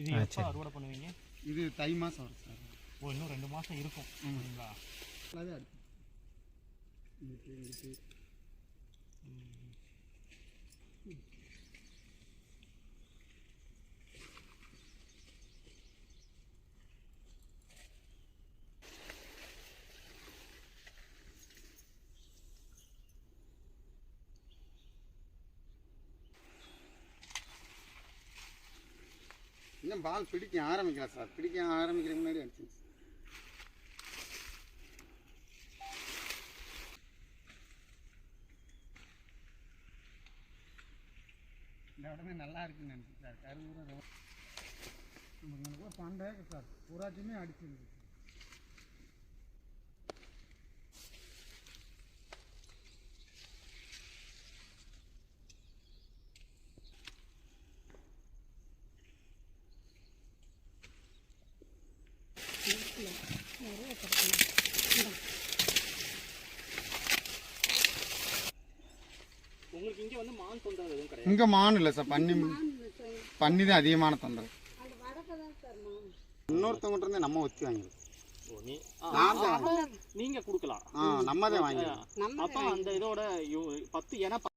இது எப்போ. அறுவடை பண்ணுவீங்க? இது தை மாதம் வரும் சார். ஓ இன்னும் ரெண்டு மாதம் இருக்கும். சரிங்களா நல்லாவே அடுத்து இன்னும் பால் பிடிக்க ஆரம்பிக்கல சார். பிடிக்க ஆரம்பிக்கிற முன்னாடி அடிச்சு இந்த இடமே நல்லா இருக்குன்னு நினைச்சேன் சார். கருவூரம் நமக்கு சார். பூராட்சியுமே அடிச்சிருக்கு. இங்கே வந்து மான் இல்லை சார் பன்னி பன்னி தான் அதிகமான தொந்தரவு இன்னொருத்தவங்கிட்ட இருந்து நம்ம ஒத்தி வாங்கிடும் நீங்க கொடுக்கலாம். நம்ம தான் வாங்கிடும் அப்போ அந்த இதோட பத்து ஏன்னா